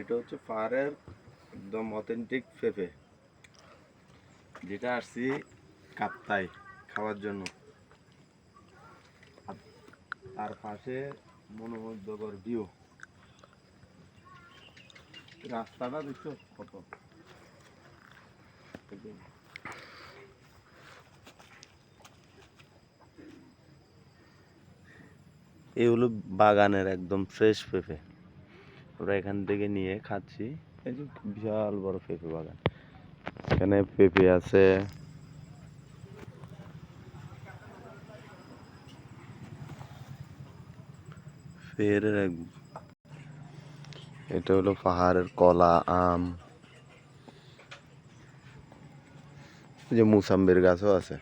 এটা হচ্ছে পাহাড়ের একদম অথেন্টিক পেঁপে। যেটা আসছি কাপ্তাই খাওয়ার জন্য। তার পাশে মনোমুগ্ধকর ভিউ রাস্তাটা দেখছ কত? এই হলো বাগানের একদম ফ্রেশ পেঁপে। আমরা এখান থেকে নিয়ে খাচ্ছি। এই যে বিশাল বড় পেঁপে বাগান। এখানে পেঁপে আছে। ফের এটা হলো পাহাড়ের কলা আম। যে মুসাম্বির গাছও আছে।